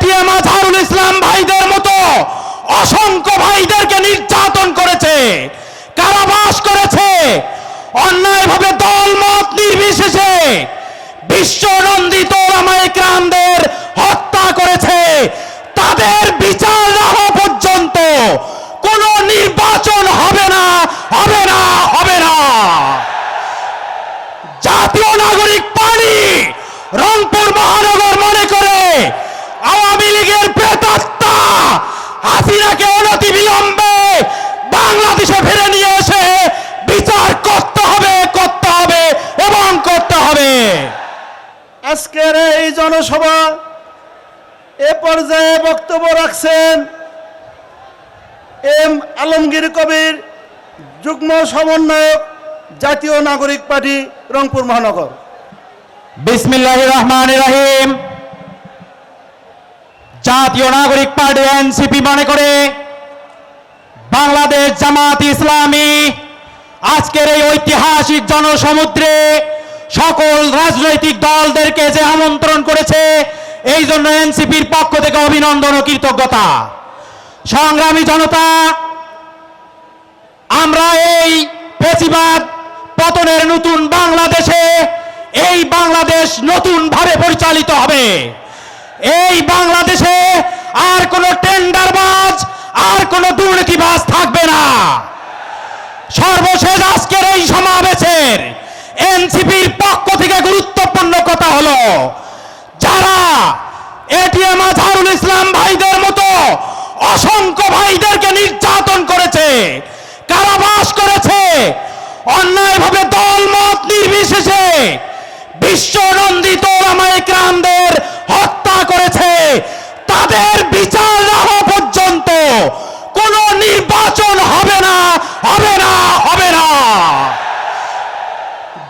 ATM Azharul Islam ভাইদের মতো অসংখ্য ভাইদেরকে নির্যাতন করেছে, কারাবাস করেছে, অন্যায়ভাবে দল মত নির্বিশেষে বিশ্বনন্দিত রামায়িকরামদের হত্যা করেছে। তাদের বিচার না পর্যন্ত কোনো নির্বাচন হবে না হবে না হবে না। জাতীয় নাগরিক পার্টি রংপুর মহানগর মনে করে আওয়ামী লীগের প্রেতাত্মা হাসিনাকে অনতি বিলম্বে বাংলাদেশে ফিরে নিয়ে এসে বিচার করতে হবে করতে হবে এবং করতে হবে। আজকের এই জনসভা এ পর্যায়ে বক্তব্য রাখছেন এম আলমগীর কবির যুগ্ম সমন্বয়ক জাতীয় নাগরিক পার্টি রংপুর মহানগর। বিসমিল্লাহ রহমান রহিম। জাতীয় নাগরিক পার্টি এনসিপি মনে করে বাংলাদেশ জামাত ইসলামী আজকের এই ঐতিহাসিক জনসমুদ্রে সকল রাজনৈতিক দলদেরকে যে আমন্ত্রণ করেছে, এই জন্য এনসিপির পক্ষ থেকে অভিনন্দন ও কৃতজ্ঞতা। সংগ্রামী জনতা, আমরা এই পেঁচিবাদ পতনের নতুন বাংলাদেশে, এই বাংলাদেশ নতুন ভাবে পরিচালিত হবে। এই বাংলাদেশে আর কোন টেন্ডারবাজ, আর কোন দুর্নীতিবাজ থাকবে না। সর্বশেষ আজকের এই সমাবেশের এনসিপির পক্ষ থেকে গুরুত্বপূর্ণ কথা হলো, যারা এটিএম আজহারুল ইসলাম ভাইদের মতো অসংখ্য ভাইদেরকে নির্যাতন করেছে, কারাবাস করেছে, অন্যায়ভাবে দল মত নির্বিশেষে বিশ্বনন্দিত রামায়িকরামদের হত্যা করেছে তাদের বিচার না হওয়া পর্যন্ত কোন নির্বাচন হবে না হবে না হবে না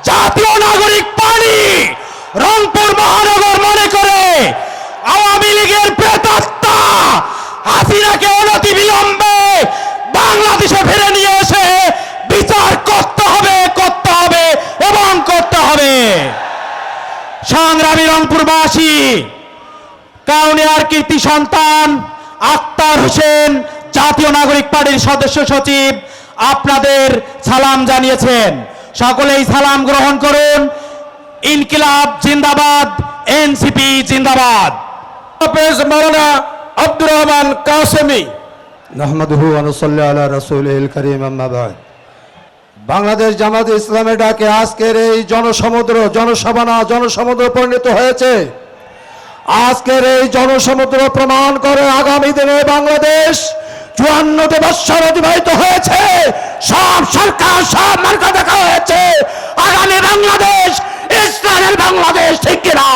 জাতীয় নাগরিক পার্টি রংপুর মহানগর মনে করে আওয়ামী লীগের প্রেতাত্মা হাসিনাকে অনতি বিলম্বে বাংলাদেশে ফিরে নিয়ে এসে বিচার করতে হবে করতে হবে এবং করতে হবে। সংগ্রামী রংপুরবাসী, কাউনিয়ার কীর্তি সন্তান আক্তার হোসেন, জাতীয় নাগরিক পার্টির সদস্য সচিব আপনাদের সালাম জানিয়েছেন। সকলেই সালাম গ্রহণ করুন। ইনকিলাব জিন্দাবাদ এনসিপি জিন্দাবাদ। হাফেজ মাওলানা আব্দুর রহমান কাসেমি। নাহমাদুহু আনুসল্লাহ আলা রসুল করিম আম্মাবাদ বাংলাদেশ জামাত ইসলামের ডাকে আজকের এই জনসমুদ্র জনসভানা জনসমুদ্র পরিণত হয়েছে। আজকের এই জনসমুদ্র প্রমাণ করে আগামী দিনে বাংলাদেশ চুয়ান্নটি বৎসর অতিবাহিত হয়েছে। সব সরকার সব মার্কা দেখা হয়েছে। আগামী বাংলাদেশ ইসলামের বাংলাদেশ, ঠিক কিনা?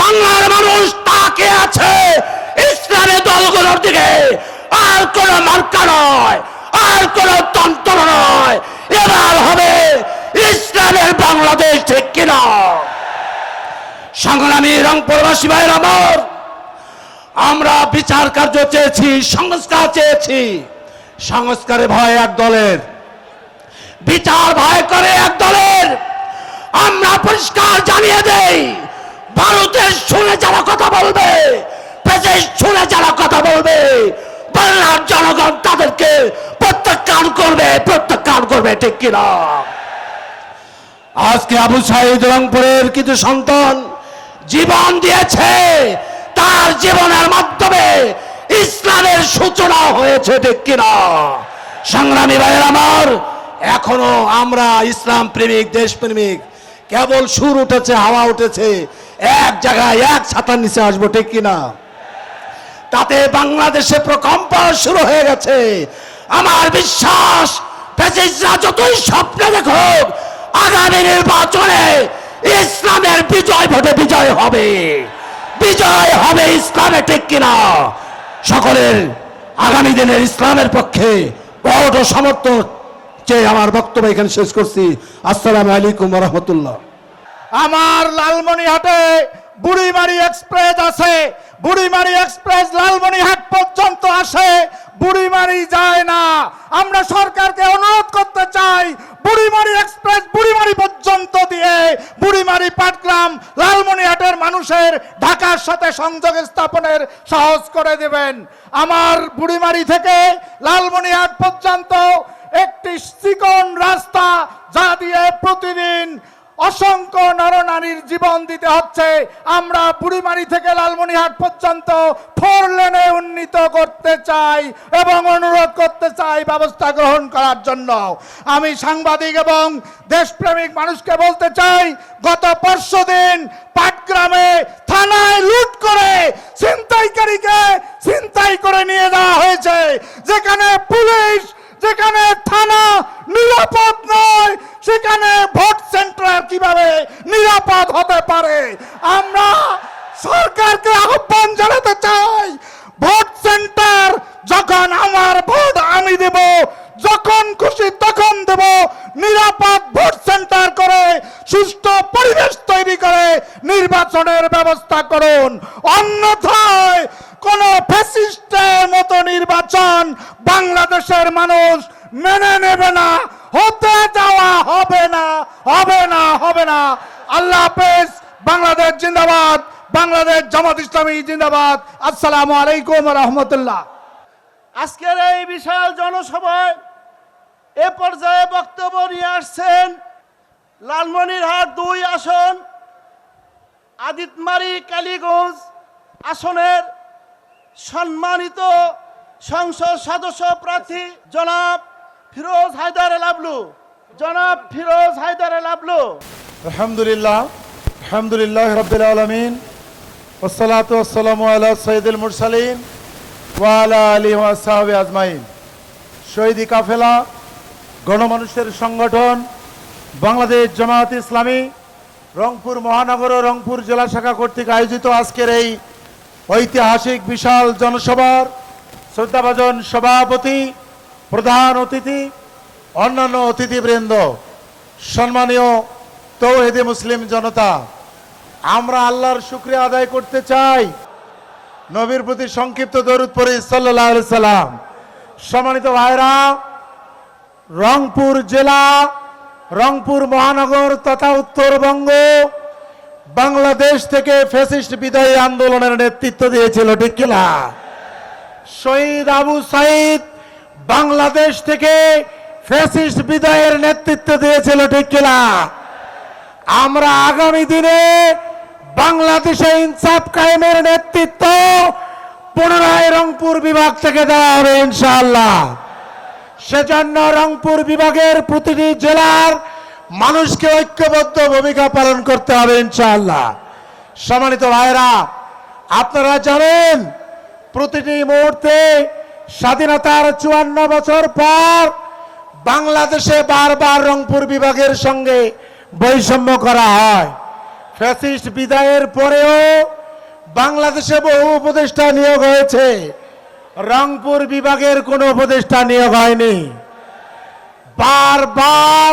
বাংলার মানুষ তাকে আছে ইসলামের দলগুলোর দিকে। আর কোন মার্কা নয়, আর কোন তন্ত্র নয়। এবার হবে ইসলামের বাংলাদেশ, ঠিক কিনা? সংগ্রামী রংপুরবাসী ভাইয়ের আমার আমরা বিচার কার্য চেয়েছি, সংস্কার চেয়েছি। সংস্কারে ভয় এক দলের। বিচার ভয় করে এক দলের। আমরা পরিষ্কার জানিয়ে দেই, ভারতের শুনে যারা কথা বলবে শুনে যারা কথা বলবে, বাংলার জনগণ তাদেরকে প্রত্যাখ্যান করবে প্রত্যাখ্যান করবে, ঠিক কিনা? আজকে আবু সাইদ রংপুরের কিছু সন্তান জীবন দিয়েছে, তার জীবনের মাধ্যমে ইসলামের সূচনা হয়েছে, ঠিক কিনা? সংগ্রামী ভাইয়ের আমার এখনও আমরা ইসলাম প্রেমিক, দেশ প্রেমিক, কেবল সুর উঠেছে, হাওয়া উঠেছে, এক জায়গায় এক ছাতার নিচে আসব, ঠিক কিনা তাতে বাংলাদেশে প্রকম্প শুরু হয়ে গেছে। আমার বিশ্বাস যতই স্বপ্নে দেখুক, আগামী নির্বাচনে ইসলামের বিজয় ভোটে বিজয় হবে। বিজয় হবে ইসলামে, ঠিক কিনা সকলের আগামী দিনের ইসলামের পক্ষে বড় ও সমর্থন চেয়ে আমার বক্তব্য এখানে শেষ করছি। আসসালামু আলাইকুম রহমতুল্লাহ আমার লালমনিহাটে বুড়িমারি এক্সপ্রেস আছে। বুড়িমারি এক্সপ্রেস লালমনিহাট পর্যন্ত আসে। বুড়িমারি যায় না। আমরা সরকারকে অনুরোধ করতে চাই, বুড়িমারি এক্সপ্রেস বুড়িমারি পর্যন্ত দিয়ে বুড়িমারি পাটগ্রাম লালমনিহাটের মানুষের ঢাকার সাথে সংযোগ স্থাপনের সাহস করে দেবেন। আমার বুড়িমারি থেকে লালমনিহাট পর্যন্ত একটি চিকন রাস্তা যা দিয়ে প্রতিদিন অসংখ্য নরনারীর জীবন দিতে হচ্ছে। আমরা বুড়িমারি থেকে লালমনিহাট পর্যন্ত ফোর লেনে উন্নীত করতে চাই এবং অনুরোধ করতে চাই ব্যবস্থা গ্রহণ করার জন্য। আমি সাংবাদিক এবং দেশপ্রেমিক মানুষকে বলতে চাই, গত পরশু দিন পাটগ্রামে থানায় লুট করে ছিনতাইকারীকে ছিনতাই করে নিয়ে যাওয়া হয়েছে, যেখানে পুলিশ যেখানে থানা নিরাপদ নয়, সেখানে ভোট সেন্টার কীভাবে নিরাপদ হতে পারে? আমরা সরকারকে আহ্বান জানাতে চাই, ভোট সেন্টার যখন আমার ভোট আমি দেব, যখন খুশি তখন দেব, নিরাপদ ভোট সেন্টার করে, সুষ্ঠু পরিবেশ তৈরি করে, নির্বাচনের ব্যবস্থা করুন। অন্যথায় কোন ফ্যাসিস্টের মতো নির্বাচন বাংলাদেশের মানুষ মেনে নেবে না, হতে যাওয়া হবে না হবে না হবে না। আল্লাহ হাফেজ, বাংলাদেশ জিন্দাবাদ, বাংলাদেশ জামাত ইসলামী জিন্দাবাদ। আসসালামু আলাইকুম রহমতুল্লাহ। আজকের এই বিশাল জনসভায় এ পর্যায়ে বক্তব্য নিয়ে আসছেন লালমনিরহাট দুই আসন, আদিতমারি কালীগঞ্জ আসনের সম্মানিত সংসদ সদস্য প্রার্থী জনাব ফিরোজ হায়দার লাবলু জনাব ফিরোজ হায়দার লাবলু আলহামদুলিল্লাহ আলহামদুলিল্লাহ রবিল আলমিন ওসালাত ওসালাম আল্লাহ সৈদুল মুরসালিন ওয়ালা আলী ওয়াসাহাবি আজমাইন। শহীদি কাফেলা, গণমানুষের সংগঠন, বাংলাদেশ জামায়াত ইসলামী, রংপুর মহানগর ও রংপুর জেলা শাখা কর্তৃক আয়োজিত আজকের এই ঐতিহাসিক বিশাল জনসভার শ্রদ্ধাভাজন সভাপতি, প্রধান অতিথি, অন্যান্য অতিথিবৃন্দ, সম্মানীয় তৌহেদে মুসলিম জনতা, আমরা আল্লাহর শুক্রিয়া আদায় করতে চাই। নবীর প্রতি সংক্ষিপ্ত দরুদ সাল্লাহ সাল্লাম। সম্মানিত ভাইরা, রংপুর জেলা, রংপুর মহানগর তথা উত্তরবঙ্গ, বাংলাদেশ থেকে ফ্যাসিস্ট বিদায়ী আন্দোলনের নেতৃত্ব দিয়েছিল, ঠিক কিনা? শহীদ আবু সাইদ বাংলাদেশ থেকে ফ্যাসিস্ট বিদায়ের নেতৃত্ব দিয়েছিল, ঠিক কিনা? আমরা আগামী দিনে বাংলাদেশে ইনসাফ কায়েমের নেতৃত্ব পুনরায় রংপুর বিভাগ থেকে দেওয়া হবে, ইনশাআল্লাহ। সেজন্য রংপুর বিভাগের প্রতিটি জেলার মানুষকে ঐক্যবদ্ধ ভূমিকা পালন করতে হবে, ইনশাআল্লাহ। সম্মানিত ভাইরা আপনারা জানেন প্রতিটি মুহূর্তে স্বাধীনতার চুয়ান্ন বছর পর বাংলাদেশে বারবার রংপুর বিভাগের সঙ্গে বৈষম্য করা হয়। ফ্যাসিস্ট বিদায়ের পরেও বাংলাদেশে বহু উপদেষ্টা নিয়োগ হয়েছে। রংপুর বিভাগের কোনো উপদেষ্টা নিয়োগ হয়নি। বারবার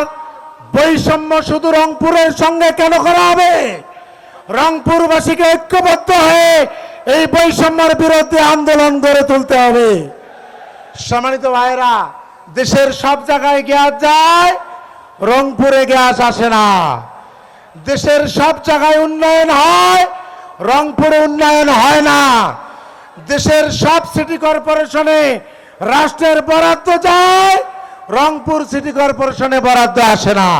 বৈষম্য শুধু রংপুরের সঙ্গে কেন করা হবে? রংপুরবাসীকে ঐক্যবদ্ধ হয়ে এই বৈষম্যের বিরুদ্ধে আন্দোলন গড়ে তুলতে হবে। সম্মানিত ভাইরা দেশের সব জায়গায় গ্যাস যায়, রংপুরে গ্যাস আসে না। দেশের সব জায়গায় উন্নয়ন হয়, রংপুরে উন্নয়ন হয় না। দেশের সব সিটি কর্পোরেশনে রাষ্ট্রের বরাদ্দ যায়, রংপুর সিটি কর্পোরেশনে বরাদ্দ আসে না।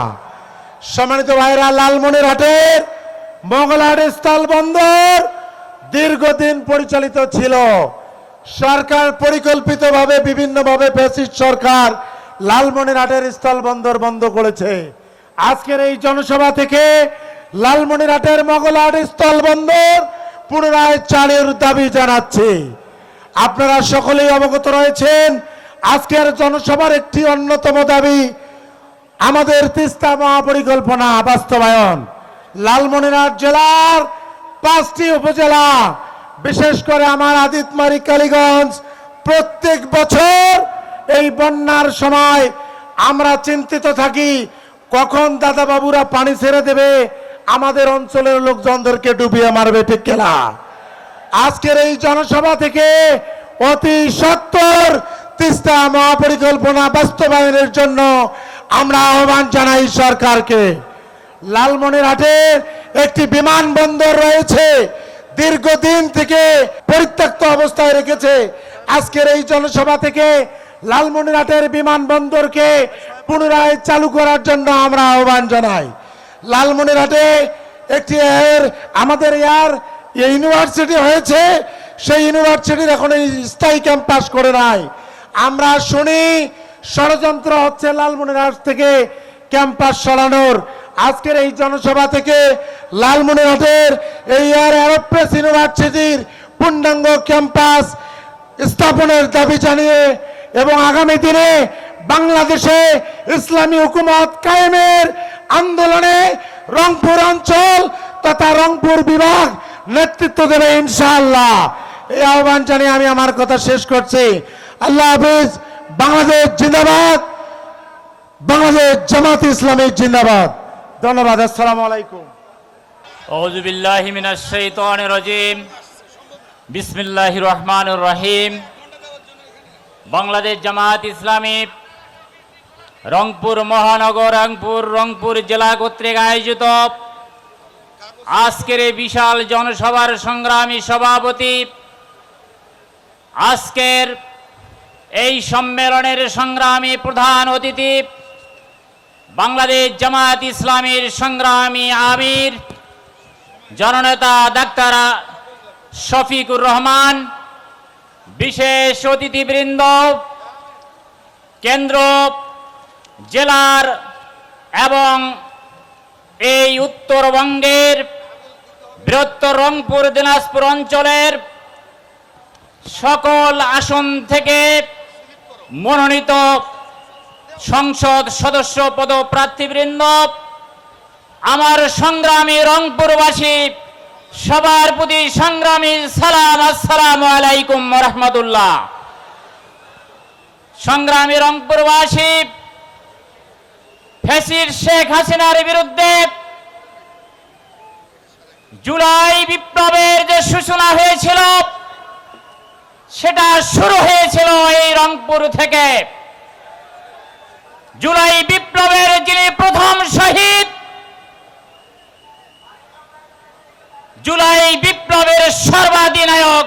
সম্মানিত ভাইরা লালমনিরহাটের মঙ্গলহাট স্থল বন্দর দীর্ঘদিন পরিচালিত ছিল। সরকার পরিকল্পিতভাবে, বিভিন্নভাবে ফ্যাসিস্ট সরকার লালমনিরহাটের স্থল বন্দর বন্ধ করেছে। আজকের এই জনসভা থেকে লালমনিরহাটের মঙ্গলহাট স্থল বন্দর পুনরায় চালের দাবি জানাচ্ছে। আপনারা সকলেই অবগত রয়েছেন, আজকের জনসভার একটি অন্যতম দাবি, আমাদের তিস্তা মহাপরিকল্পনা বাস্তবায়ন। লালমনিরহাট জেলার পাঁচটি উপজেলা, বিশেষ করে আমার আদিতমারি কালীগঞ্জ, প্রত্যেক বছর এই বন্যার সময় আমরা চিন্তিত থাকি, কখন দাদা বাবুরা পানি ছেড়ে দেবে, আমাদের অঞ্চলের লোকজনদেরকে ডুবিয়ে মারবে ঠিক খেলা আজকের এই জনসভা থেকে অতি সত্তর তিস্তা মহাপরিকল্পনা বাস্তবায়নের জন্য আমরা আহ্বান জানাই সরকারকে। লালমনিরহাটে একটি বিমানবন্দর রয়েছে। দীর্ঘদিন থেকে পরিত্যক্ত অবস্থায় রেখেছে। আজকের এই জনসভা থেকে লালমনিরহাটের বিমানবন্দরকে পুনরায় চালু করার জন্য আমরা আহ্বান জানাই। লালমনিরহাটে একটি এর আমাদের এয়ার ইউনিভার্সিটি হয়েছে। সেই ইউনিভার্সিটির এখন এই স্থায়ী ক্যাম্পাস করে নাই। আমরা শুনি, ষড়যন্ত্র হচ্ছে লালমনিরহাট থেকে ক্যাম্পাস সরানোর। আজকের এই জনসভা থেকে লালমনিরহাটের এই এয়ার অ্যারোপ্রেস ইউনিভার্সিটির পূর্ণাঙ্গ ক্যাম্পাস স্থাপনের দাবি জানিয়ে এবং আগামী দিনে বাংলাদেশে ইসলামী হুকুমত কায়েমের আন্দোলনে রংপুর অঞ্চল তথা রংপুর বিভাগ নেতৃত্ব দেবে ইনশাআল্লাহ। এই আহ্বান জানিয়ে আমি আমার কথা শেষ করছি। আল্লাহ হাফিজ, বাংলাদেশ জিন্দাবাদ, বাংলাদেশ জামাত ইসলামী জিন্দাবাদ। ধন্যবাদ, আসসালামু আলাইকুম। মিনাশ শাইতানির বিসমিল্লাহির রহমানির রহিম। বাংলাদেশ জামাত ইসলামী রংপুর মহানগর, রংপুর রংপুর জেলা কর্তৃক আয়োজিত আজকের বিশাল জনসভার সংগ্রামী সভাপতি আজকের এই সম্মেলনের সংগ্রামী প্রধান অতিথি বাংলাদেশ জামায়াত ইসলামীর সংগ্রামী আমির, জননেতা ডাক্তার শফিকুর রহমান, বিশেষ অতিথিবৃন্দ, কেন্দ্র, জেলার এবং এই উত্তরবঙ্গের বৃহত্তর রংপুর, দিনাজপুর অঞ্চলের সকল আসন থেকে মনোনীত সংসদ সদস্য পদপ্রার্থীবৃন্দ, আমার সংগ্রামী রংপুরবাসী, সবার প্রতি সংগ্রামী সালাম, আসসালাম আলাইকুম রহমতুল্লাহ। সংগ্রামী রংপুরবাসী, ফেসির শেখ হাসিনার বিরুদ্ধে জুলাই বিপ্লবের যে সূচনা হয়েছিল, সেটা শুরু হয়েছিল এই রংপুর থেকে। জুলাই বিপ্লবের যিনি প্রথম শহীদ, জুলাই বিপ্লবের সর্বাধিনায়ক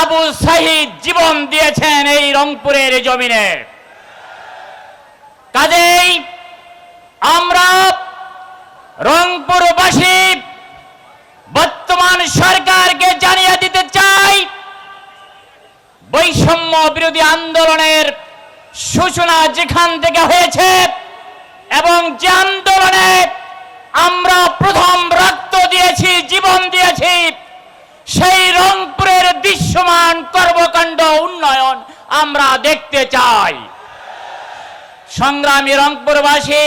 আবু সাহিদ জীবন দিয়েছেন এই রংপুরের জমিনে। কাজেই আমরা রংপুরবাসী বর্তমান সরকারকে জানিয়ে দিতে চাই, বৈষম্য বিরোধী আন্দোলনের সূচনা যেখান থেকে হয়েছে এবং যে আন্দোলনে আমরা প্রথম রক্ত দিয়েছি, জীবন দিয়েছি, সেই রংপুরের দৃশ্যমান কর্মকাণ্ড উন্নয়ন আমরা দেখতে চাই। সংগ্রামী রংপুরবাসী,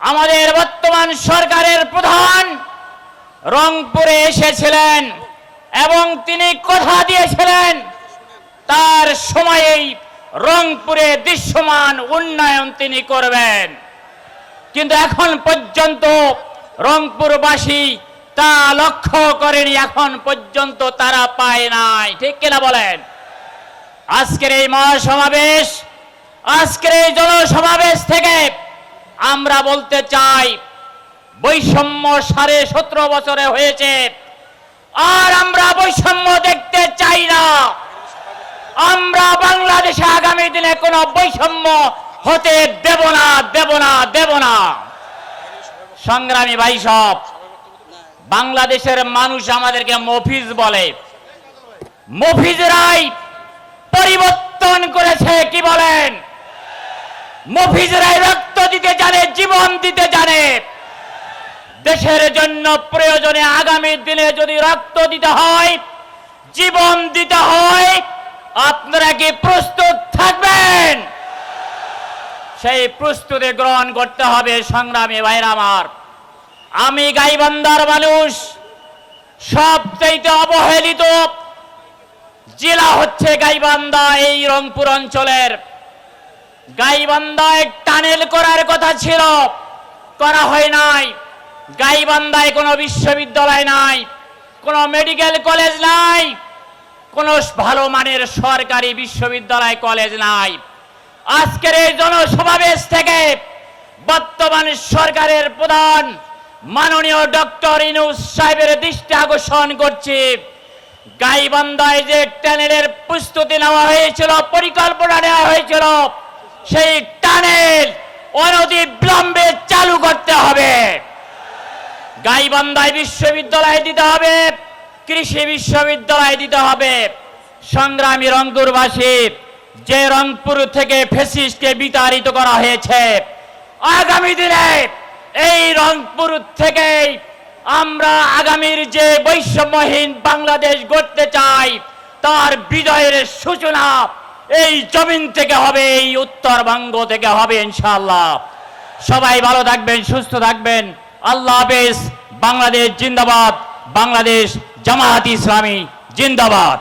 আমাদের বর্তমান সরকারের প্রধান রংপুরে এসেছিলেন এবং তিনি কথা দিয়েছিলেন, তার সময়েই রংপুরে দৃশ্যমান উন্নয়ন তিনি করবেন। কিন্তু এখন পর্যন্ত রংপুরবাসী তা লক্ষ্য করেনি, এখন পর্যন্ত তারা পায় নাই। ঠিক কিনা বলেন? আজকের এই মহাসমাবেশ, আজকের এই জনসমাবেশ থেকে আমরা বলতে চাই, বৈষম্য সাড়ে সতেরো বছরে হয়েছে, আর আমরা বৈষম্য দেখতে চাই না। আমরা বাংলাদেশে আগামী দিনে কোনো বৈষম্য হতে দেব না দেব না দেব না। সংগ্রামী ভাই সব, বাংলাদেশের মানুষ আমাদেরকে মফিজ বলে। মফিজরাই পরিবর্তন করেছে, কি বলেন? মফিজরাই রক্ত দিতে জানে, জীবন দিতে জানে। দেশের জন্য প্রয়োজনে আগামী দিনে যদি রক্ত দিতে হয়, জীবন দিতে হয় আপনারা কি প্রস্তুত থাকবেন সেই প্রস্তুতি গ্রহণ করতে হবে সংগ্রামী ভাইরা আমার। আমি গাইবান্দার মানুষ, সবচাইতে অবহেলিত জেলা হচ্ছে গাইবান্ধা এই রংপুর অঞ্চলের। গাইবান্ধায় টানেল করার কথা ছিল, করা হয় নাই। গাইবান্ধায় কোনো বিশ্ববিদ্যালয় নাই, কোনো মেডিকেল কলেজ নাই, কোনো ভালো মানের সরকারি বিশ্ববিদ্যালয় কলেজ নাই। আজকের এই জনসমাবেশ থেকে বর্তমান সরকারের প্রধান মাননীয় ডক্টর ইনুস সাহেবের দৃষ্টি আকর্ষণ করছি। গাইবান্ধায় যে টানেলের প্রস্তুতি নেওয়া হয়েছিল, পরিকল্পনা নেওয়া হয়েছিল, সেই টানেল অনতি বিলম্বে চালু করতে হবে। গাইবান্ধায় বিশ্ববিদ্যালয় দিতে হবে, কৃষি বিশ্ববিদ্যালয় দিতে হবে। সংগ্রামী রংপুরবাসী যে রংপুর থেকে ফেসিসকে বিতাড়িত করা হয়েছে, আগামী দিনে এই রংপুর থেকেই আমরা আগামীর যে বৈষম্যহীন বাংলাদেশ গড়তে চাই, তার বিজয়ের সূচনা এই জমিন থেকে হবে, এই উত্তরবঙ্গ থেকে হবে ইনশাআল্লাহ। সবাই ভালো থাকবেন, সুস্থ থাকবেন। আল্লাহ হাফেজ, বাংলাদেশ জিন্দাবাদ, বাংলাদেশ জামায়াত ইসলামী জিন্দাবাদ।